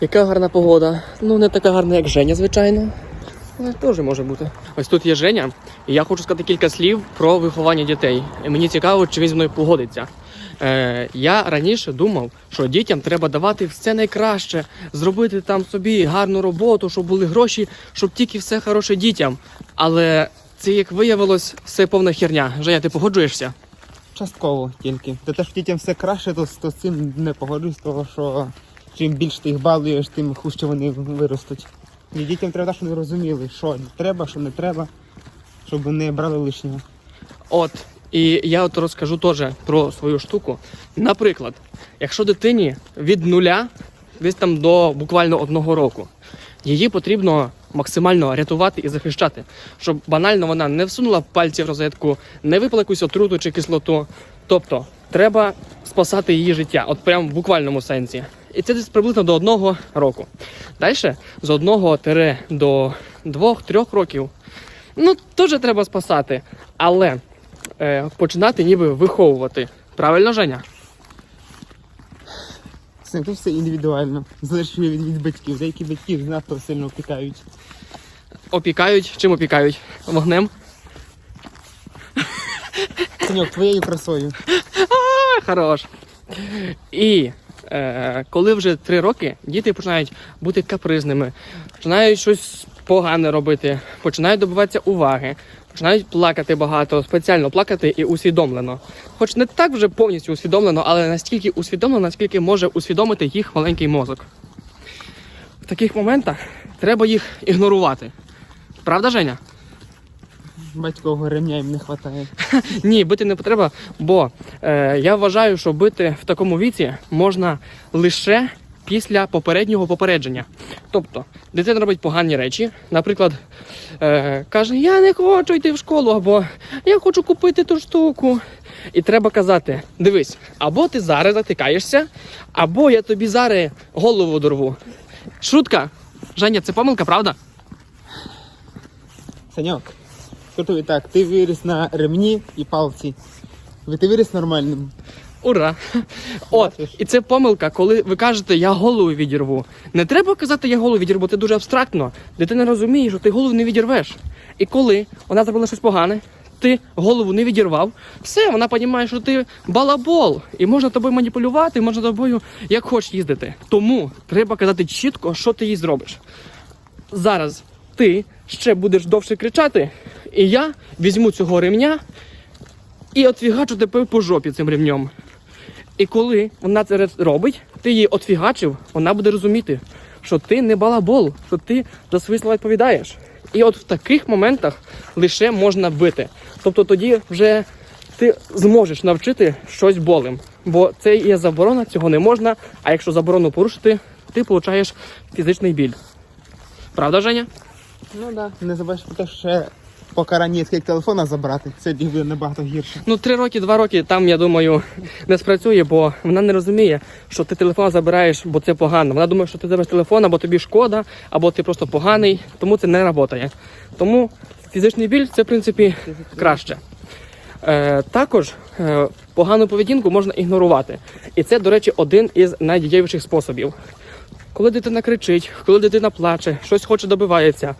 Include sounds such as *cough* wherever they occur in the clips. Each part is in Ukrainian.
Яка гарна погода. Ну, не така гарна, як Женя, звичайно. Але теж може бути. Ось тут є Женя, і я хочу сказати кілька слів про виховання дітей. І мені цікаво, чи він зі мною погодиться. Е, я раніше думав, що дітям треба давати все найкраще, зробити там собі гарну роботу, щоб були гроші, щоб тільки все хороше дітям. Але це, як виявилось, все повна херня. Женя, ти погоджуєшся? Частково тільки. Та те, що дітям все краще, то, то з цим не погоджуюсь, того що чим більше ти їх балуєш, тим хуже вони виростуть. І дітям треба, щоб вони розуміли, що треба, що не треба, щоб не брали лишнього. От, і я от розкажу теж про свою штуку. Наприклад, якщо дитині від нуля десь там до буквально одного року, її потрібно максимально рятувати і захищати, щоб банально вона не всунула пальці в розетку, не випила якусь отруту чи кислоту. Тобто, треба спасати її життя, от прям в буквальному сенсі. І це десь приблизно до одного року. Далі з одного тире до двох-трьох років. Ну, теж треба спасати. Але е, починати ніби виховувати. Правильно, Женя? Це все індивідуально, залежить від, від батьків. Деякі батьки надто сильно опікають. Опікають, чим опікають? Вогнем? Саньок, твоєю красою. *laughs* А, хорош. І коли вже три роки діти починають бути капризними, починають щось погане робити, починають добиватися уваги, починають плакати багато, спеціально плакати і усвідомлено. Хоч не так вже повністю усвідомлено, але настільки усвідомлено, наскільки може усвідомити їх маленький мозок. В таких моментах треба їх ігнорувати. Правда, Женя? Батькового ремня їм не вистачає. *laughs* Ні, бити не треба, бо е, я вважаю, що бити в такому віці можна лише після попереднього попередження. Тобто, дитина робить погані речі, наприклад, е, каже: Я не хочу йти в школу, або я хочу купити ту штуку. І треба казати: дивись, або ти зараз затикаєшся, або я тобі зараз голову дорву. Шутка. Женя, це помилка, правда? Саньок, скажу так, ти виріс на ремні і палці. Ви ти виріс нормальним. Ура! От, і це помилка, коли ви кажете, я голову відірву. Не треба казати, я голову відірву, це дуже абстрактно. Дитина розуміє, що ти голову не відірвеш. І коли вона зробила щось погане, ти голову не відірвав, все, вона розуміє, що ти балабол, і можна тобою маніпулювати, можна тобою як хочеш їздити. Тому треба казати чітко, що ти їй зробиш. Зараз ти ще будеш довше кричати, і я візьму цього ремня і отфігачу тебе по жопі цим ремнем. І коли вона це робить, ти її отфігачив, вона буде розуміти, що ти не балабол, що ти за свої слова відповідаєш. І от в таких моментах лише можна бити. Тобто тоді вже ти зможеш навчити щось болем. Бо це є заборона, цього не можна. А якщо заборону порушити, ти получаєш фізичний біль. Правда, Женя? Ну да. Не забуваєш про те, що ще покарання є, як телефона забрати. Це буде набагато гірше. Ну, три роки, два роки там, я думаю, не спрацює, бо вона не розуміє, що ти телефон забираєш, бо це погано. Вона думає, що ти забереш телефон, або тобі шкода, або ти просто поганий, тому це не працює. Тому фізичний біль це, в принципі, краще. Е, також е, погану поведінку можна ігнорувати. І це, до речі, один із найдієвіших способів. Коли дитина кричить, коли дитина плаче, щось хоче добивається,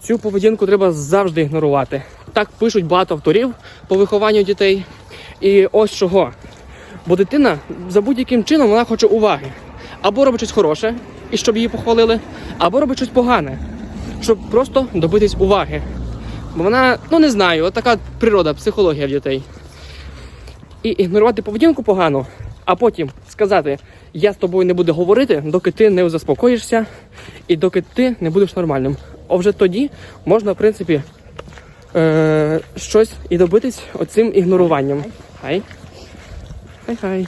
цю поведінку треба завжди ігнорувати. Так пишуть багато авторів по вихованню дітей. І ось чого. Бо дитина за будь-яким чином вона хоче уваги. Або робить щось хороше, і щоб її похвалили, або робить щось погане, щоб просто добитись уваги. Бо вона, ну не знаю, така природа, психологія в дітей. І ігнорувати поведінку погано, а потім сказати, я з тобою не буду говорити, доки ти не заспокоїшся і доки ти не будеш нормальним. А вже тоді можна, в принципі, е- щось і добитись оцим ігноруванням. Хай. Хай-хай.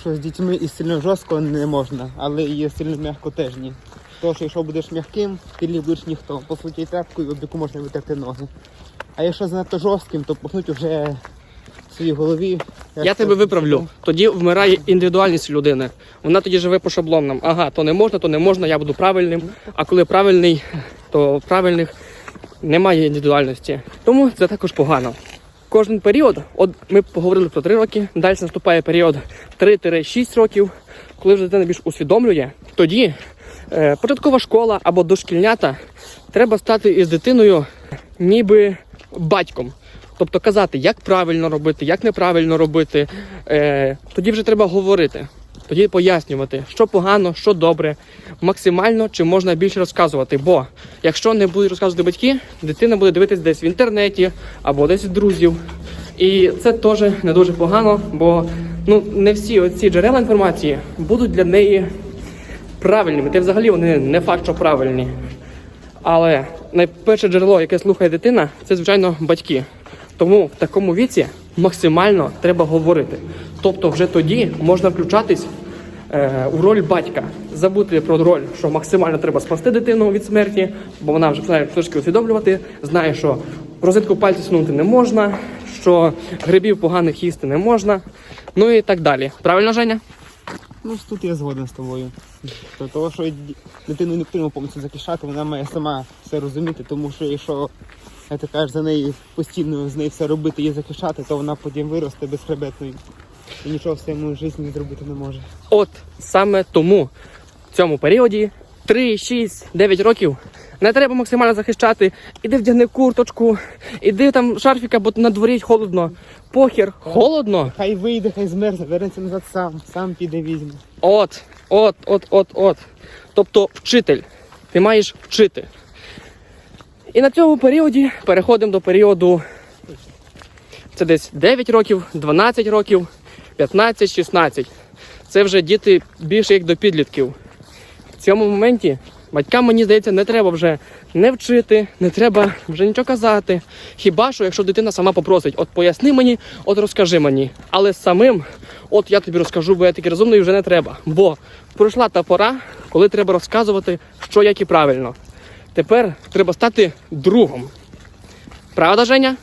Що з дітьми і сильно жорстко не можна, але і сильно м'яко теж ні. Тому що якщо будеш м'яким, ти не будеш ніхто. По суті, тряпкою, об можна витерти ноги. А якщо занадто жорстким, то пухнуть уже в своїй голові. Я тебе виправлю. Тоді вмирає індивідуальність людини. Вона тоді живе по шаблонам. Ага, то не можна, то не можна, я буду правильним. А коли правильний, то правильних немає індивідуальності. Тому це також погано. Кожен період, от ми поговорили про 3 роки, далі наступає період 3-6 років. коли вже дитина більш усвідомлює, тоді е, початкова школа або дошкільнята треба стати із дитиною ніби батьком. Тобто казати, як правильно робити, як неправильно робити. Е, тоді вже треба говорити, тоді пояснювати, що погано, що добре, максимально чи можна більше розказувати. Бо якщо не будуть розказувати батьки, дитина буде дивитись десь в інтернеті або десь друзів. І це теж не дуже погано, бо ну не всі оці джерела інформації будуть для неї правильними. Та взагалі вони не факт, що правильні. Але найперше джерело, яке слухає дитина, це звичайно батьки. Тому в такому віці максимально треба говорити. Тобто, вже тоді можна включатись е, у роль батька, забути про роль, що максимально треба спасти дитину від смерті, бо вона вже починає трошки усвідомлювати, знає, що в розетку пальців сунути не можна, що грибів поганих їсти не можна, ну і так далі. Правильно, Женя? Ну, тут я згоден з тобою. То, того, що дитину не потрібно повністю захищати, вона має сама все розуміти, тому що якщо як ти кажеш, за неї постійно з нею все робити і захищати, то вона потім виросте безхребетною і нічого в своєму житті зробити не може. От саме тому в цьому періоді 3, 6, 9 років не треба максимально захищати. Іди вдягни курточку, іди там шарфіка, бо на дворі холодно. Похер, холодно. Хай вийде, хай змерзне, вернеться назад сам, сам піде візьме. От, от, от, от, от. Тобто вчитель. Ти маєш вчити. І на цьому періоді переходимо до періоду. Це десь 9 років, 12 років, 15, 16. Це вже діти більше як до підлітків. В цьому моменті батькам, мені здається, не треба вже не вчити, не треба вже нічого казати. Хіба що, якщо дитина сама попросить, от поясни мені, от розкажи мені. Але самим, от я тобі розкажу, бо я такий розумний вже не треба. Бо пройшла та пора, коли треба розказувати, що як і правильно. Тепер треба стати другом. Правда, Женя?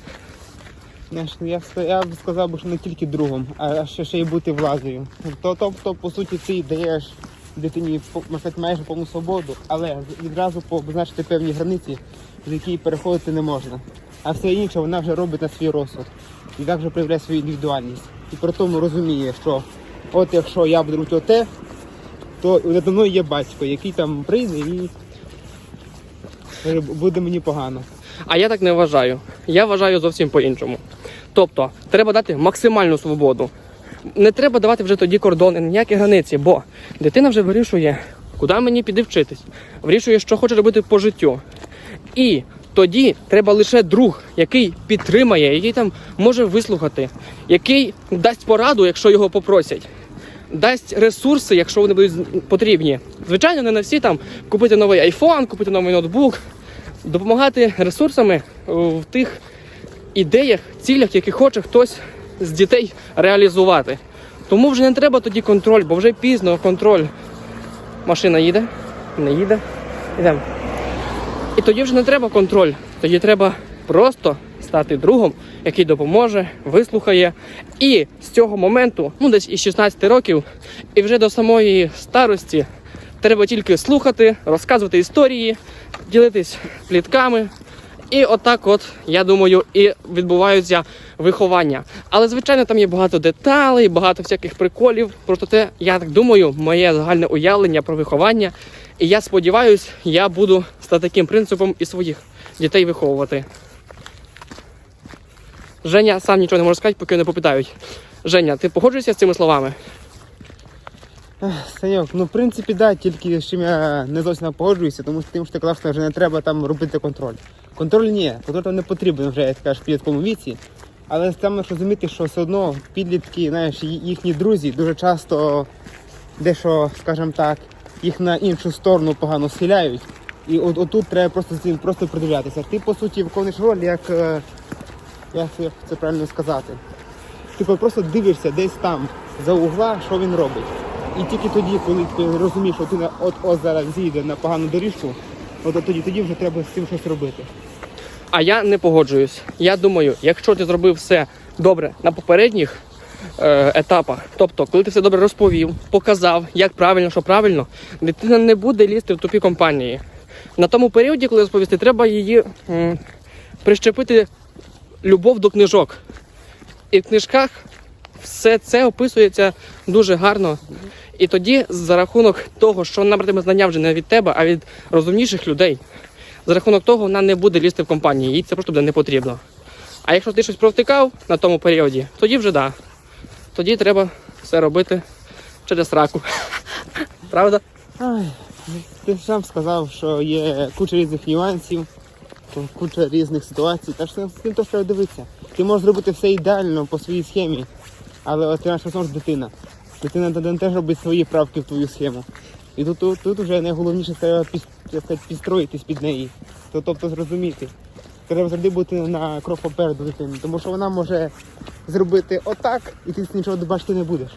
Я, я б сказав, що не тільки другом, а ще, ще й бути влазою. То, по суті, ти даєш дитині майже повну свободу, але відразу позначити певні границі, з які переходити не можна. А все інше вона вже робить на свій розсуд. І так вже проявляє свою індивідуальність. І при тому розуміє, що от якщо я буду оте, то мною є батько, який там прийде і буде мені погано. А я так не вважаю. Я вважаю зовсім по-іншому. Тобто, треба дати максимальну свободу. Не треба давати вже тоді кордони, ніякі границі, бо дитина вже вирішує, куди мені піде вчитись, вирішує, що хоче робити по життю. І тоді треба лише друг, який підтримає, який там може вислухати, який дасть пораду, якщо його попросять. Дасть ресурси, якщо вони будуть потрібні. Звичайно, не на всі там купити новий айфон, купити новий ноутбук, допомагати ресурсами в тих ідеях, цілях, які хоче хтось з дітей реалізувати. Тому вже не треба тоді контроль, бо вже пізно контроль. Машина їде, не їде. Йдемо. І тоді вже не треба контроль. Тоді треба просто стати другом, який допоможе, вислухає. І з цього моменту, ну десь із 16 років, і вже до самої старості треба тільки слухати, розказувати історії, ділитись плітками. І отак, от, я думаю, і відбуваються виховання. Але, звичайно, там є багато деталей, багато всяких приколів. Просто те, я так думаю, моє загальне уявлення про виховання. І я сподіваюся, я буду за таким принципом і своїх дітей виховувати. Женя сам нічого не може сказати, поки не попитають. Женя, ти погоджуєшся з цими словами? Саньок, ну в принципі, да, тільки з чим я не зовсім погоджуюся, тому що тим, що ти казав, що вже не треба там робити контроль. Контроль ні, контроль там не потрібен вже, як кажеш, в підлітковому віці. Але там розуміти, що все одно підлітки, знаєш, їхні друзі дуже часто дещо, скажімо так, їх на іншу сторону погано схиляють. І от отут треба просто з цим просто придивлятися. Ти по суті виконуєш роль як, е, як це- правильно сказати. Ти просто дивишся десь там за угла, що він робить. І тільки тоді, коли ти розумієш, що ти на- от ось зараз зійде на погану доріжку, от, от тоді, тоді вже треба з цим щось робити. А я не погоджуюсь. Я думаю, якщо ти зробив все добре на попередніх е, етапах, тобто, коли ти все добре розповів, показав, як правильно, що правильно, дитина не буде лізти в тупі компанії. На тому періоді, коли розповісти, треба її м, прищепити любов до книжок. І в книжках все це описується дуже гарно. І тоді, за рахунок того, що вона братиме знання вже не від тебе, а від розумніших людей, за рахунок того вона не буде лізти в компанію, їй це просто буде не потрібно. А якщо ти щось провтикав на тому періоді, тоді вже да. Тоді треба все робити через раку. *laughs* Правда? Ти сам сказав, що є куча різних нюансів, куча різних ситуацій, та ж з тим теж треба дивитися. Ти можеш зробити все ідеально по своїй схемі, але от ти наша знову ж дитина. Дитина теж робить свої правки в твою схему. І тут, тут, тут вже найголовніше треба під, підстроїтись під неї. Тобто зрозуміти. Треба завжди бути на крок попереду дитини, тому що вона може зробити отак, і ти нічого бачити не будеш.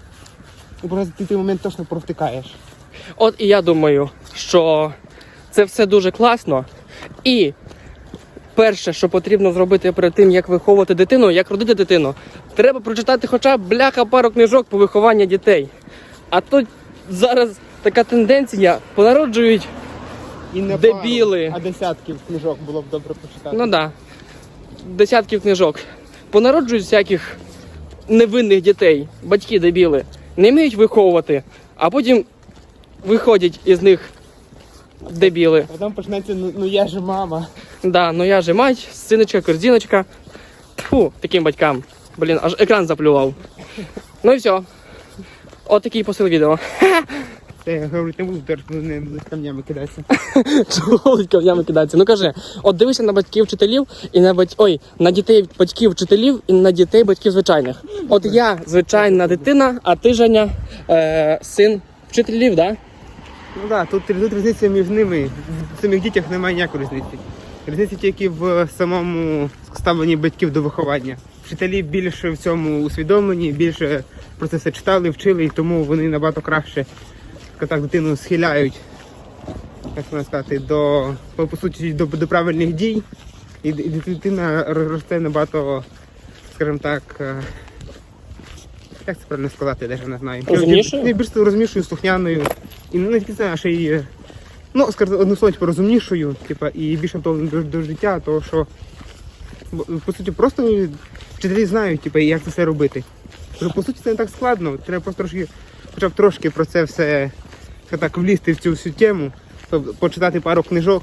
І просто ти той момент точно провтикаєш. От і я думаю, що це все дуже класно. І перше, що потрібно зробити перед тим, як виховувати дитину, як родити дитину, треба прочитати хоча б бляха пару книжок по вихованню дітей. А то зараз така тенденція понароджують. І не Дебіли. пару, а десятків книжок було б добре почитати. Ну да. Десятків книжок. Понароджують всяких невинних дітей, батьки дебіли, не вміють виховувати, а потім виходять із них дебіли. А там почнеться, ну, ну я ж мама. Да, ну я же мать, синочка, корзиночка. Фу, таким батькам. Блін, аж екран заплював. Ну і все. От такий посил відео. Я говорити не буду, не будуть камнями кидатися. *laughs* Чого камнями кидається? Ну кажи, от дивися на батьків вчителів і на бать... Ой, на дітей батьків вчителів і на дітей батьків звичайних. От я звичайна дитина, а ти Женя, е, син вчителів, да? Ну так, да, тут, тут різниця між ними. В самих дітях немає ніякої різниці. Різниця тільки в самому ставленні батьків до виховання. Вчителі більше в цьому усвідомлені, більше про це все читали, вчили, і тому вони набагато краще так, дитину схиляють, як можна сказати, до, по по суті, до, до правильних дій. І, і дитина росте набагато, скажімо так, е, як це правильно сказати, я навіть не знаю. Розумнішою? Не більш розумнішою, слухняною. І ну, не тільки це, а ще й, е, ну, одну типу, розумнішою, типу, і більше того до, до життя, того що по суті просто вчителі знають, типу, як це все робити. Тобто, По суті, це не так складно. Треба просто трошки, хоча б трошки про це все так, влізти в цю всю тему, почитати пару книжок,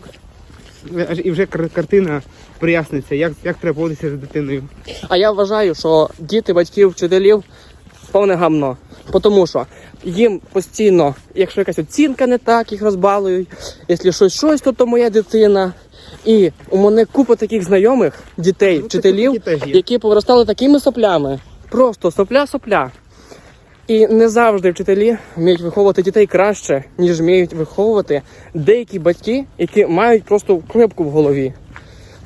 аж- і вже картина проясниться, як, як треба поводитися з дитиною. А я вважаю, що діти батьків вчителів повне гамно. Тому що їм постійно, якщо якась оцінка не так, їх розбалують, якщо щось щось, то то моя дитина. І у мене купа таких знайомих дітей, Ну, вчителів, які повиростали такими соплями. Просто сопля-сопля. І не завжди вчителі вміють виховувати дітей краще, ніж вміють виховувати деякі батьки, які мають просто клепку в голові.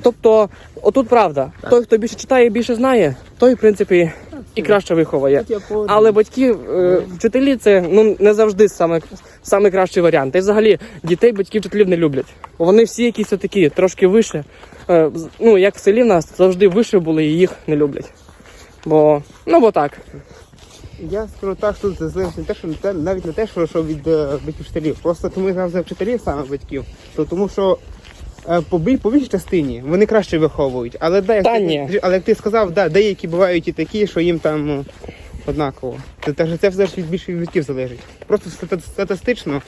Тобто, отут правда, той, хто більше читає більше знає, той, в принципі, і краще виховує. Але батьки, е, вчителі це ну не завжди саме, саме кращий варіант. І взагалі дітей батьків вчителів не люблять. Вони всі якісь такі, трошки вище. Е, ну, як в селі в нас завжди вище були і їх не люблять. Бо, ну бо так. Я скажу так, що це злим не те, що навіть не те, що, що від е, батьків вчителів. Просто тому я за вчителів саме батьків. То тому що по, бій- по більшій частині вони краще виховують. Але да, як Та ти, ні. але як ти сказав, да, деякі бувають і такі, що їм там ну, однаково. Це, це, це все ж від більше від батьків залежить. Просто статистично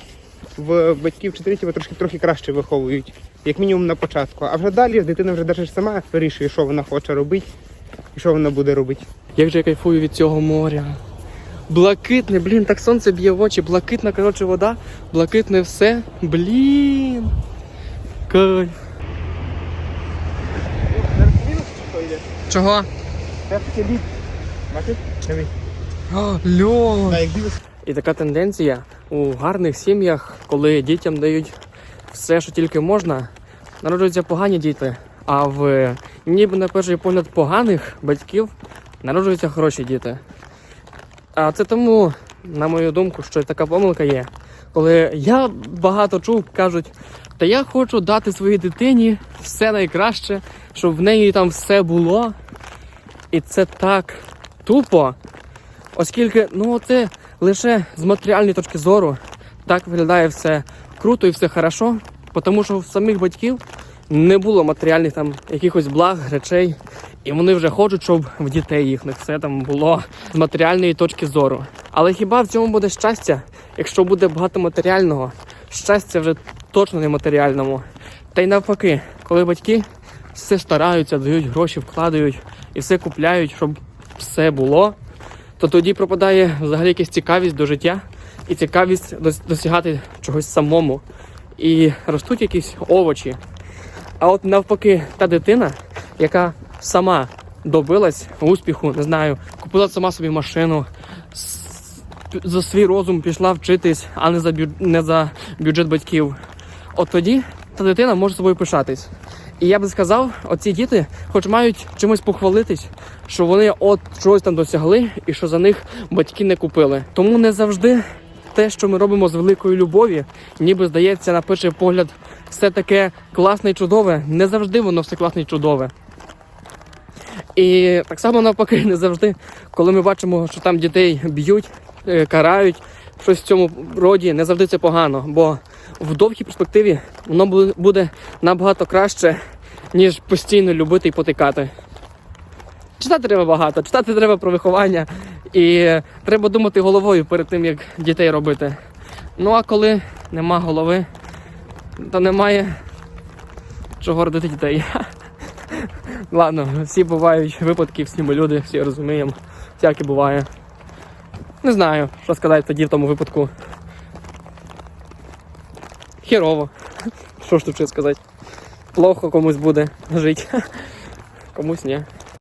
в батьків вчителів трошки трохи краще виховують, як мінімум на початку. А вже далі дитина вже навіть сама вирішує, що вона хоче робити і що вона буде робити. Як же я кайфую від цього моря. Блакитне, блін, так сонце б'є в очі, блакитна, коротше, вода, блакитне все. Блін. Кайф. Чого? Льон. І така тенденція у гарних сім'ях, коли дітям дають все, що тільки можна, народжуються погані діти. А в ніби на перший погляд поганих батьків народжуються хороші діти. А це тому, на мою думку, що така помилка є. Коли я багато чув, кажуть, та я хочу дати своїй дитині все найкраще, щоб в неї там все було. І це так тупо, оскільки ну це лише з матеріальної точки зору так виглядає все круто і все хорошо, тому що в самих батьків не було матеріальних там якихось благ, речей, і вони вже хочуть, щоб в дітей їхніх все там було з матеріальної точки зору. Але хіба в цьому буде щастя, якщо буде багато матеріального? Щастя вже точно не матеріальному. Та й навпаки, коли батьки все стараються, дають гроші, вкладають і все купляють, щоб все було, то тоді пропадає взагалі якась цікавість до життя і цікавість дос- досягати чогось самому. І ростуть якісь овочі. А от навпаки, та дитина, яка сама добилась успіху, не знаю, купила сама собі машину, за свій розум пішла вчитись, а не за, бю... не за бюджет батьків. От тоді та дитина може собою пишатись. І я би сказав, оці діти, хоч мають чимось похвалитись, що вони от чогось там досягли і що за них батьки не купили. Тому не завжди те, що ми робимо з великої любові, ніби здається на перший погляд, все таке класне і чудове. Не завжди воно все класне і чудове. І так само навпаки, не завжди, коли ми бачимо, що там дітей б'ють, е, карають, щось в цьому роді, не завжди це погано, бо в довгій перспективі воно буде- набагато краще, ніж постійно любити і потикати. Читати треба багато, читати треба про виховання, і треба думати головою перед тим, як дітей робити. Ну а коли нема голови, то немає чого родити дітей. *laughs* Ладно, всі бувають випадки, всі ми люди, всі розуміємо. Всяке буває. Не знаю, що сказати тоді в тому випадку. Хірово. Що ж тут ще сказати? Плохо комусь буде жити. *laughs* Комусь ні.